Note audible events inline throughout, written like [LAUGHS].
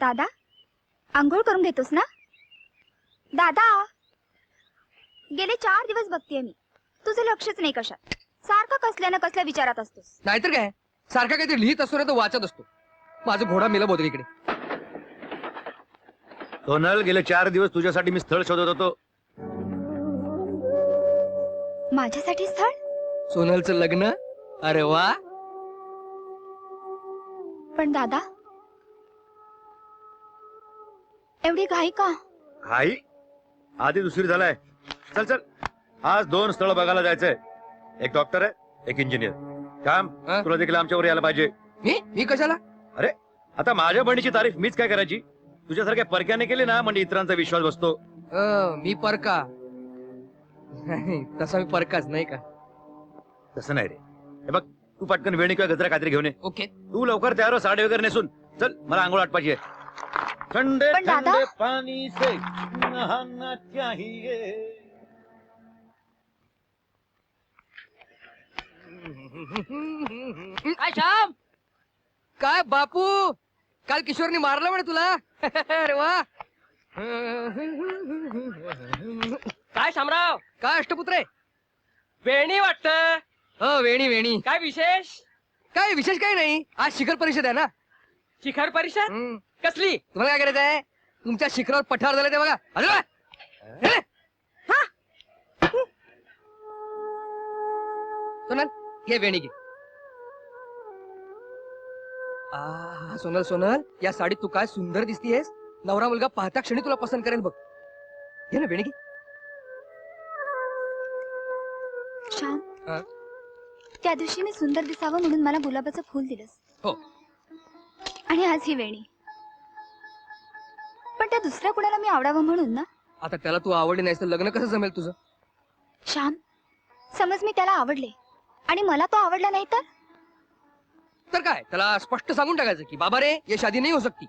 दादा आंघोळ करून घेतोस ना? दादा गेले चार दिवस बघतीये मी. तुझं लक्षच नाही कशात. सारखा कसल्या ना कसल्या विचारात असतोस. नाहीतर काय? सारखा काहीतरी लिहित असतो ना तो वाचत असतो. माझं घोडा मेला बोध इकडे. सोनल गेले चार दिवस तुझ्यासाठी मी स्थळ शोधत होतो. माझ्यासाठी स्थळ? सोनलचं लग्न? अरे वा. पण दादा एवढी घाई का? घाई? आधी दुसरी झालाय. चल चल. आज दोन स्थळ बघायला जायचंय. एक डॉक्टर आहे एक इंजिनियर काम हा? तुला देखील आमच्यावर यायला पाहिजे. मी? मी कशाला? आता माझ्या बहिणीची तारीफ मीच काय करायची? तुझ्यासारख्या परक्याने केली ना म्हणजे इतरांचा विश्वास बसतो. अं, मी परका. नाही, तसा मी परकाच नाही का? तसं नाही रे. हे बघ तू पटकन वेणी किंवा गजरा काहीतरी घेऊन ये. ओके. तू लवकर तयार हो साडी वगैरे नेसून. चल मला आंघोळ आटपायची आहे. ठंडे पण दादा- ठंडे पाणी से नहाना चाहिए. काय श्याम? काय बापू? काल किशोरनी मारलं म्हणे तुला? [LAUGHS] अरे वा. काय शामराव? काय अष्टपुत्र? आहे वेणी वाटत. हो वेणी वेणी. काय विशेष? काय विशेष काही नाही. आज शिखर परिषद आहे ना? शिखर परिषद? हम्म. कसली तुम्हाला काय करायचं आहे तुमच्या शिखरावर पठार झालं ते बघा अरे वा. हे. हा. सोनल घे वेणी घे आ, सोनल सोनल या साडीत तू काय सुंदर दिसतीयस नवरा मुलगा पाहता क्षणी तुला पसंत करेल बघ घे ना वेणी घे श्याम हा? त्या दिवशी मी सुंदर दिसावं म्हणून मला गुलाबाचं फुल दिलंस हो. आणि आज ही वेणी पण त्या दुसऱ्या कुणाला मी आवडावं म्हणून ना? आता त्याला तू आवडली नाहीस तर लग्न कसं जमेल तुझं? श्याम समज मी त्याला आवडले आणि मला तो आवडला नाही तर? तर काय? त्याला स्पष्ट सांगून टाकायचं की बाबा रे ये शादी नाही हो सकती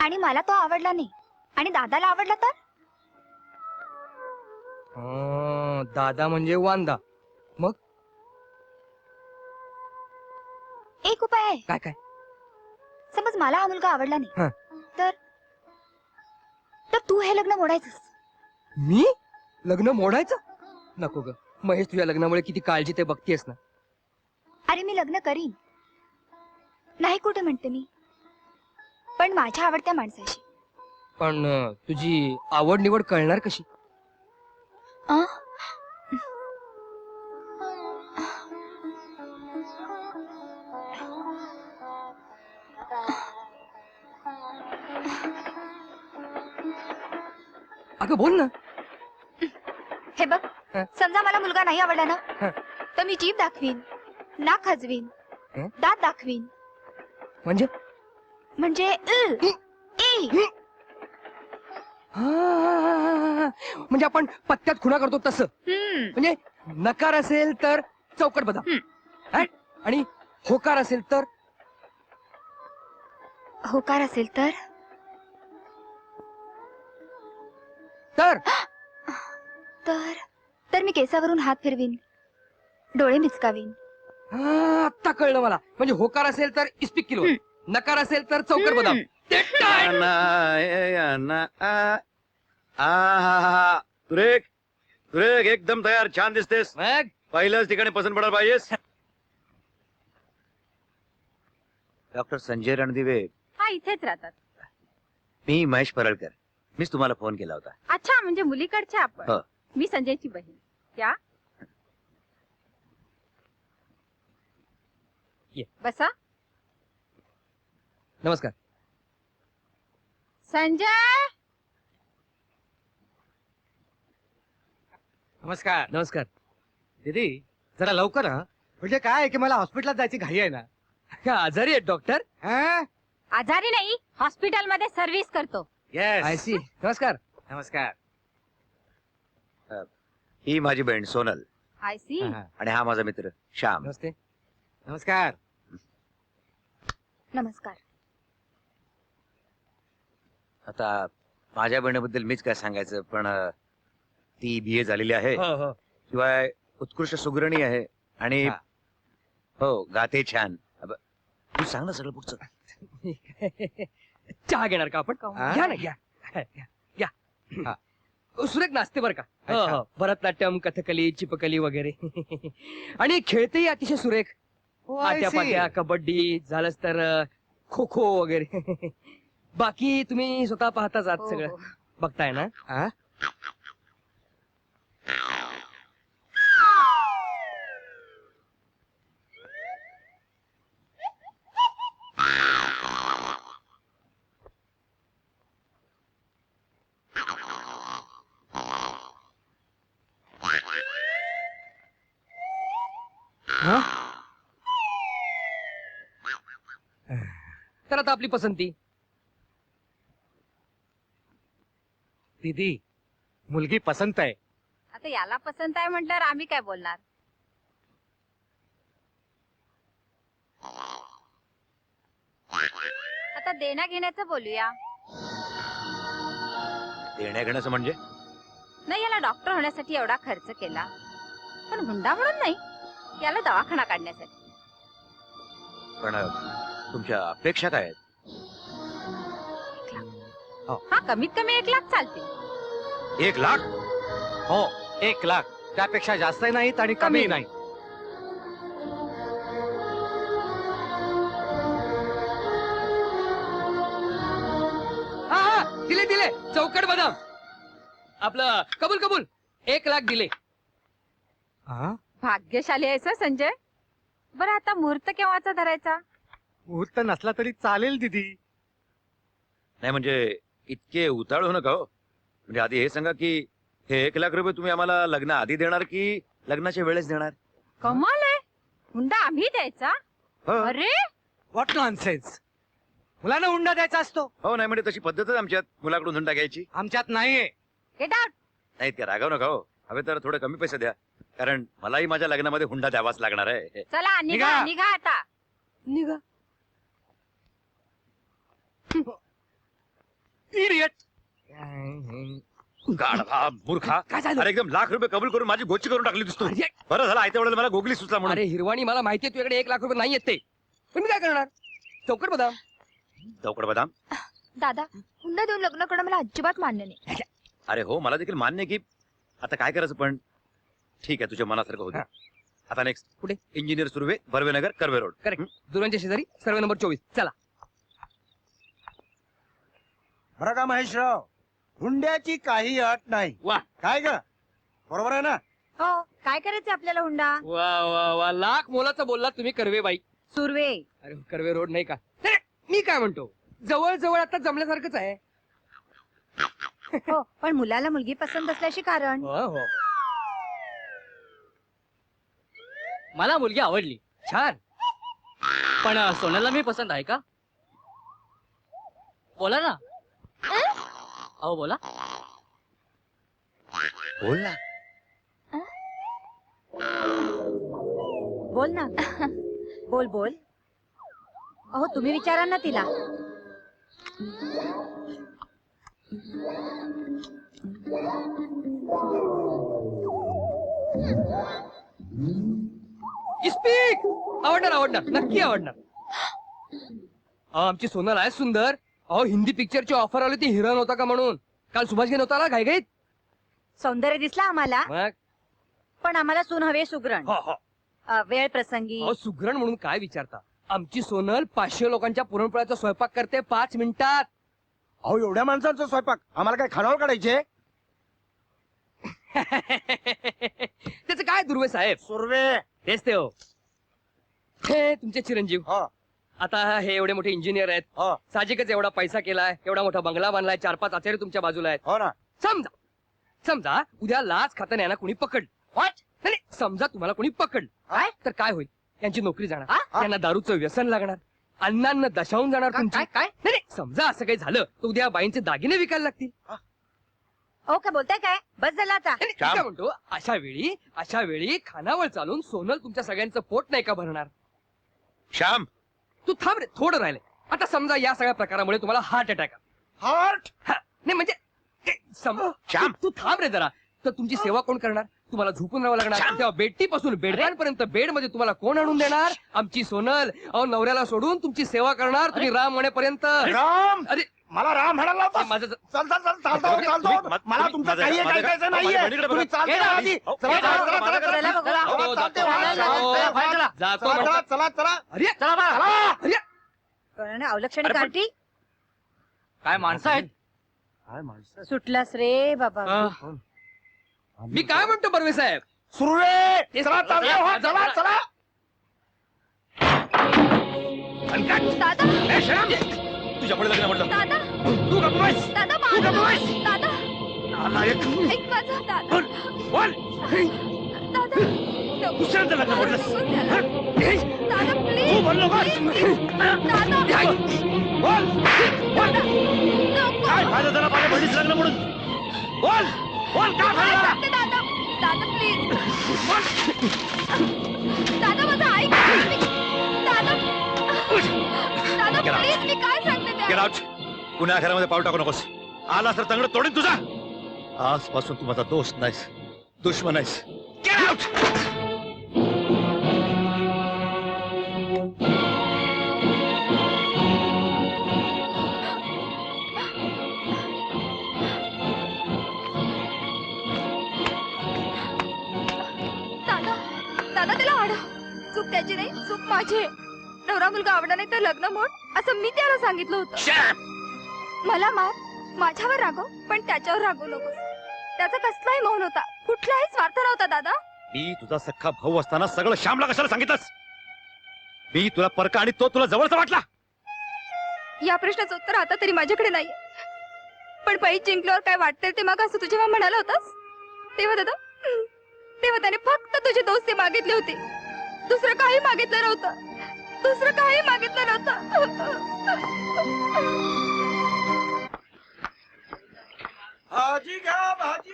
आणि मला तो आवडला नाही. आणि दादाला आवडला तर? दादा म्हणजे वांदा. एक उपाय आहे. काय काय? समज मला हा मुलगा आवडला हा. नाही तर? तर तू हे लग्न मोडायचंस. मी? लग्न मोडायचं? नको ग. महेश तुझ्या लग्नामुळे किती काळजी ते बघतीयस ना. अरे मी लग्न करीन. नाही कुठे म्हणते मी. पण माझ्या आवडत्या माणसाशी. पण अं, तुझी आवड निवड कळणार कशी? अं? अगं बोल ना हे बघ हं. समजा मला मुलगा नाही आवडला ना हं. तर मी जीभ दाखवीन नाक हजवीन हं? दात दाखवीन म्हणजे म्हणजे. हा, म्हणजे आपण पत्त्यात खुणा करतो तसं हम्म. म्हणजे नकार असेल तर चौकट बदाम हं. हा? आणि होकार असेल तर होकार असेल तर तर? तर तर मी केसावरून हात फिरवीन. डोळे मिचकावीन. हा, आत्ता कळलं मला. म्हणजे होकार असेल तर इस्पिक किलो. नकार असेल तर चौकट बदाम. ते. सुरेख सुरेख एकदम तयार छान दिसतेस. मग? पहिल्याच ठिकाणी पसंत पडायला पाहिजेस. डॉक्टर संजय रणदिवे. हा इथेच राहतात. मी महेश परळकर. मीच तुम्हाला फोन केला होता. अच्छा म्हणजे मुलीकडचे आपण. हो. मी संजयची बहीण. या. ये. बसा. नमस्कार. संजय! नमस्कार. नमस्कार. दीदी जरा लवकर हा? म्हणजे काय आहे की मला हॉस्पिटलात जायची घाई आहे ना? काय आजारी आहेत डॉक्टर. हा? आजारी नाही हॉस्पिटलमध्ये सर्व्हिस करतो. Yes. आय सी नमस्कार नमस्कार ही माझी बहीण सोनल. आय सी हा, हा. आणि हा माझा मित्र श्याम. नमस्ते. नमस्कार. नमस्कार. आता माझ्या बहिणीबद्दल मीच काय सांगायचं पण अं, ती बी ए झालेली आहे. हो हो. शिवाय उत्कृष्ट सुगरणी आहे आणि हा. हो गाते छान. अब- तू सांग ना सगळं पुढचं. [LAUGHS] चहा घेणार का आपण? घ्या ना घ्या घ्या, हा. [CLEARS THROAT] सुरेख नाचते बरं का हो, अच्छा. हो. भरतनाट्यम कथकली चिपकली वगैरे [LAUGHS] आणि खेळतेही अतिशय सुरेख Oh, I आट्या see. पाट्या कबड्डी झालंच तर खो खो वगैरे [LAUGHS] बाकी तुम्ही स्वतः पाहताच आहात हो, सगळं हो. बघताय ना हा? हा? तर आता आपली पसंती. दीदी मुलगी पसंत आहे. आता याला पसंत आहे म्हटल्यावर आम्ही काय बोलणार? आता देण्या घेण्याचं बोलूया. देण्या घेण्याचं म्हणजे? नाही याला डॉक्टर होण्यासाठी एवढा खर्च केला. पण हुंडा म्हणून नाही. याला दवाखाना काढण्यासाठी. पण तुमच्या अपेक्षा काय आहेत? हा. कमीत कमी एक लाख चालतील एक लाख? हो एक लाख. त्यापेक्षा जास्त नाहीत आणि कमी कमी. नाही हा हा दिले दिले. चौकट बदाम. आपलं कबूल कबूल. एक लाख दिले. हा? भाग्यशाली आहेस हं, संजय. बरं आता मुहूर्त केव्हाचा धरायचा? मुहूर्त नसला तरी चालेल दीदी. नाही म्हणजे इतके उताळ हो नका हो. म्हणजे आधी हे सांगा की हे एक लाख रुपये तुम्ही आम्हाला लग्न आधी देणार की लग्नाच्या वेळेस देणार? कमाल आहे. हुंडा आम्ही द्यायचा? हो. अरे! व्हॉट नॉनसेन्स मुलांना हुंडा द्यायचा असतो. हो नाही म्हणजे तशी पद्धतच आमच्यात मुलाकडून हुंडा घ्यायची. आमच्यात नाहीये. गेट आउट नाही ते रागाव नका हो. हवे तर थोडे कमी पैसे द्या कारण मलाही माझ्या लग्नामध्ये हुंडा द्यावाच लागणार आहे. चला निघा निघा. निघा आता. निघा. गाढवा मूर्खा. काय झालं? अरे एकदम लाख रुपये कबूल करून माझी गोची करून टाकली दिसतो. अरे! बरं झालं आयत्या वेळेला मला गोगली सुचला म्हणून. अरे हिरवाणी मला माहितीये तुझ्याकडे एक लाख रुपये नाही येत ते. पण मी काय करणार? चौकट बदाम. चौकड बदाम? दादा हुंडा देऊन लग्न करणं मला अजिबात मान्य नाही. अरे हो मला देखील मान्य आहे की आता काय करायचं पण? ठीक आहे तुझ्या मनासारखं होतं. आता नेक्स्ट कुठे? Engineer Surve Barvenagar Karve road. Correct दुरांच्या शेजारी सर्वे नंबर चोवीस. चला. बरं का महेशराव? हुंड्याची काही अट नाही. वा. काय ग? बरोबर आहे ना? हो काय करायचं आपल्याला हुंडा? वा वा वा. लाख मोलाचा बोलला तुम्ही कर्वे बाई. सुर्वे. अरे कर्वे रोड नाही का? नाही, मी काय म्हणतो? जवळ जवळ आता जमल्यासारखंच आहे. हो पण मुलाला मुलगी पसंत असल्याशी कारण. हो हो. मला मुलगी आवडली. छान. पण अ, सोन्याला मी पसंत आहे का? बोला ना. अहो बोला. बोल ना. बोल ना. बोल बोल. अहो तुम्ही विचारा ना तिला. स्पीक आवडणार आवडणार. नक्की आवडणार. अहो, आमची सोनल आहे सुंदर. अहो हिंदी पिक्चरची ऑफर आली ती हिरण होता का म्हणून? काल सुभाष घेऊन होता ना घाईघाईत? सौंदर्य दिसला आम्हाला. मग? पण आम्हाला सून हवे सुगरण. हो हो. अ, वेळ प्रसंगी. अहो सुगरण म्हणून काय विचारता? आमची सोनल पाचशे लोकांच्या पुरणपोळ्याचा स्वयंपाक करते पाच मिनिटात. अहो एवढ्या माणसांचा स्वयंपाक. आम्हाला काय खानावर काढायचे [LAUGHS] त्याचं काय दुर्वे साहेब? सुर्वे. तेच ते हो. हे तुमचे चिरंजीव. हो. आता हे एवढे मोठे इंजिनियर आहेत. हो. साहजिकच एवढा पैसा केलाय एवढा मोठा बंगला बांधलाय चार पाच आचार्य तुमच्या बाजूला आहेत. हो ना. समजा समजा उद्या लाच खाताना यांना कोणी पकड नाही समजा तुम्हाला कोणी पकड काय? तर काय होईल? त्यांची नोकरी जाणार? त्यांना दारूचं व्यसन लागणार. अण्णांना दशावून जाणार तुमची. काय काय? नाही समजा असं काही झालं तर उद्या बाईंचे दागिने विकायला लागतील. हो? का बोलताय काय? बस झाला आता. नाही, काय म्हणतो अशा वेळी अशा वेळी खानावर चालून सोनल तुमच्या सगळ्यांचं पोट नाही का भरणार? श्याम तू थांब रे थोडं राहिले. आता समजा या सगळ्या प्रकारामुळे तुम्हाला हार्ट अटॅक हार्ट नाही म्हणजे सम- श्याम. तू तू थांब रे जरा. तर तुमची सेवा कोण करणार? तुम्हाला झोपून राहावं लागणार. तेव्हा बेडटी पासून बेडपर्यंत बेडमध्ये तुम्हाला कोण आणून देणार? आमची सोनल. अहो नवऱ्याला सोडून तुमची सेवा करणार. तुम्ही राम म्हणेपर्यंत राम! अरे मला राम म्हणायला लावता माझं चल चल चल चालतो चालतो मला तुमचं माझं- काही माझं- ऐकायचं माझ्या नाहीये. बहिणीकडे तुम्ही बघा. चालते ना, आधी. अहो, चला ना, चला, चला, माझ्या चला, घरी. चला, चला, हो, चला, चालते, चला. चला, चला, जातो चला, म्हणतो. चला, चला. अरे चला बा अरे. कळणे अवलक्षणी अरे पण- कार्टी काय माणसं आहेत? काय माणसं सुटलास रे बाबा. मी काय म्हणतो बर्वे साहेब? सुरवे चला चालते हो, चला चला. दादा. ए, श्याम! तुझ्या पुढे लग्न म्हटलं. दादा. तू बस. दादा तू बस. दादा. नालायक. ऐक माझं दादा. बोल बोल. दादा. नको. दुसऱ्यांचं लग्न नको त्याला. दादा तू प्लीज बोल. दादा. बोल. बोल. बोल नको. काय फायदा झाला माझ्या बहिणीचं लग्न म्हणून? बोल. बोल काय फायदा सांगते दादा. दादा प्लीज दादा माझं ऐक मी- दादा. दादा out. प्लीज मी काय गेट आउट पुन्हा घरामध्ये पाऊल टाकू नकोस. आला तर चांगलं तोडेन तुझा. आजपासून तू माझा दोस्त नाहीस दुश्मन आहेस. गेट आउट दादा त्याला चूक त्याची नाही चूक माझी नवरा मुलगा आवडला नाही तर लग्न मोड असं मी त्याला सांगितलं होतं. मला मार माझ्यावर रागव पण त्याच्यावर रागवू नकोस. त्याचा कसलाही मौन होता कुठलाही स्वार्थ नव्हता दादा. मी तुझा सख्खा भाऊ असताना सगळं श्यामला कशाला सांगितलंस? मी तुला परका आणि तो तुला जवळचा वाटला? या प्रश्नाचं उत्तर आता तरी माझ्याकडे नाही पण पैज जिंकल्यावर काय वाटते ते मग असं तू जेव्हा म्हणाला होतास? तेव्हा दादा तेव्हा त्याने फक्त तुझी दोस्ती मागितली होती. दुसरं काही मागितलं नव्हतं. दुसरं काही मागितलं नव्हतं. भाजी घ्या भाजी!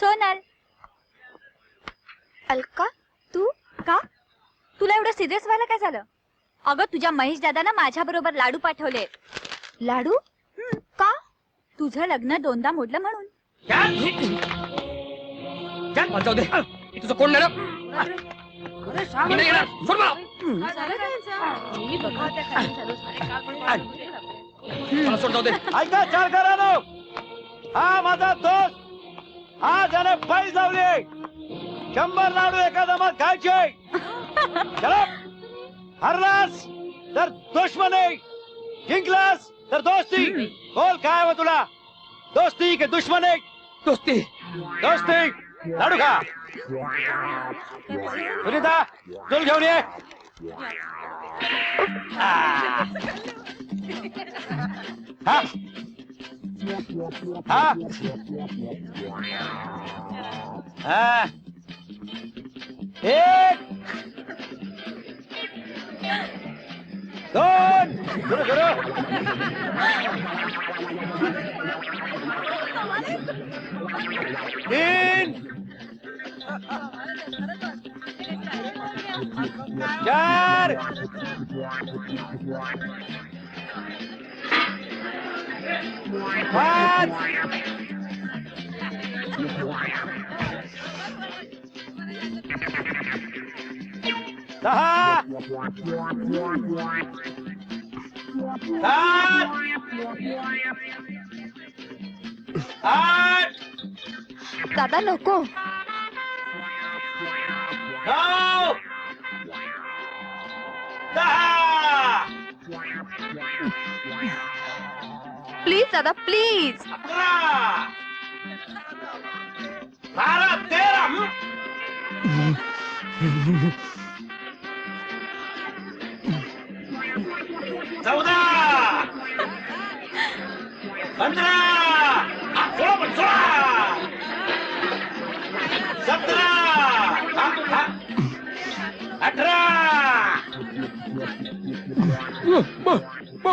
सोनल. अलका तू का? तुला एवढं सिरियस व्हायला काय झालं? अगं तुझ्या महेश दादानं माझ्या बरोबर लाडू पाठवले. लाडू? का? तुझं लग्न दोनदा मोडलं म्हणून. हे तुझं कोण नाही ना मी नाही येणार. सोड मला. मला सोड जाऊ दे. ऐका चार हा माझा दोस्त. हा त्याने पैस लावले. शंभर लाडू एका दमात खायचे. चला. हरलास तर दुश्मनी. जिंकलास तर दोस्ती. बोल काय हवं तुला? दोस्ती की दुश्मनी? दोस्ती. दोस्ती. लाडू खा. सुनीता चल घेऊन ये. आ. हा. हा. हा. एक. दोन. सुरू सुरू तीन चार पाच सहा सात आठ दादा नको. प्लीज दादा प्लीज बारा तेरा। [LAUGHS]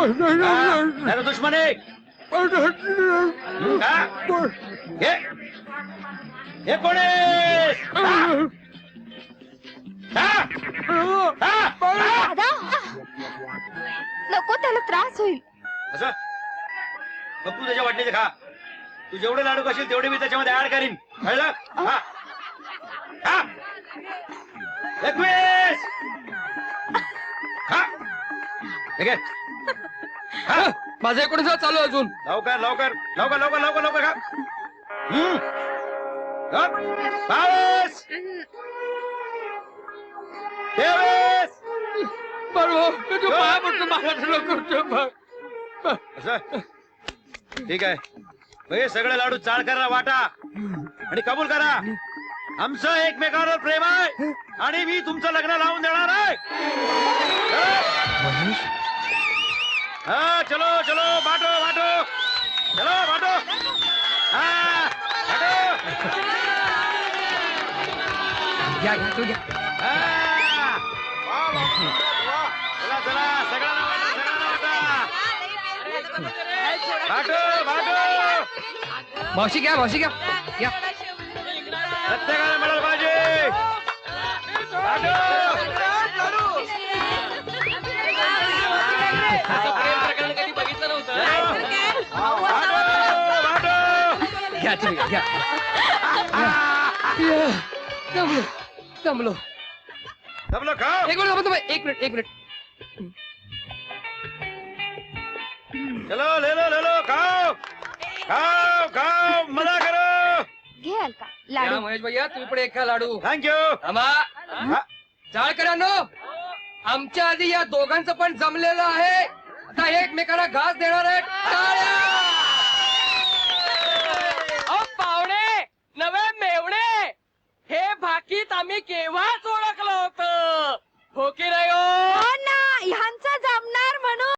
हा, दुश्मन आहे हा? हे हे कोण आहे? हा? हा? हा? हा? दादा नको त्याला त्रास होईल असं मग तू त्याच्या वाटणीचे खा तू जेवढे लाडू खाशील तेवढे मी त्याच्यामध्ये ऍड करीन कळलं हा. हा. एकवीस हा. ठीक आहे हा, माझं एकोणीस चालू आहे अजून. लवकर लवकर लवकर लवकर लवकर लवकर खा. हम्म. खा. बावीस तेवीस बरोबर मी तू पाया पडतो मला लवकर ठेव बघ. असं? ठीक आहे. मग हे सगळे लाडू चाळ करा वाटा. आणि कबूल करा. आमचं एकमेकावर प्रेम आहे. आणि मी तुमचं लग्न लावून देणार आहे. हा चलो चलो बाटो बाटो. चलो बाटो. हा बाटो. घ्या घ्या तू घ्या. हा. चला चला सगळ्यांना वाटा सगळ्यांना वाटा बाटो बाटो. मावशी घ्या मावशी घ्या. घ्या. प्रत्येकाला मिळालं पाहिजे. बाटो, घ्या तुम्ही घ्या या. जमलो जमलो जमलं खाऊ एक मिनिट थांबा तुम्ही एक मिनिट एक मिनिट. चलो ले लो ले लो. खाओ. खाओ खाओ. मजा करो. या लाडू. महेश भैया तुम्ही पण एक खा लाडू. थांबा. चाळकरांनो आमच्या आधी या दोघांचं पण जमलेलं आहे. आता एकमेकांना घास देणार आहे टाळ्या! आम्ही केव्हाच ओळखलं होतं? हो की नाही हो? हो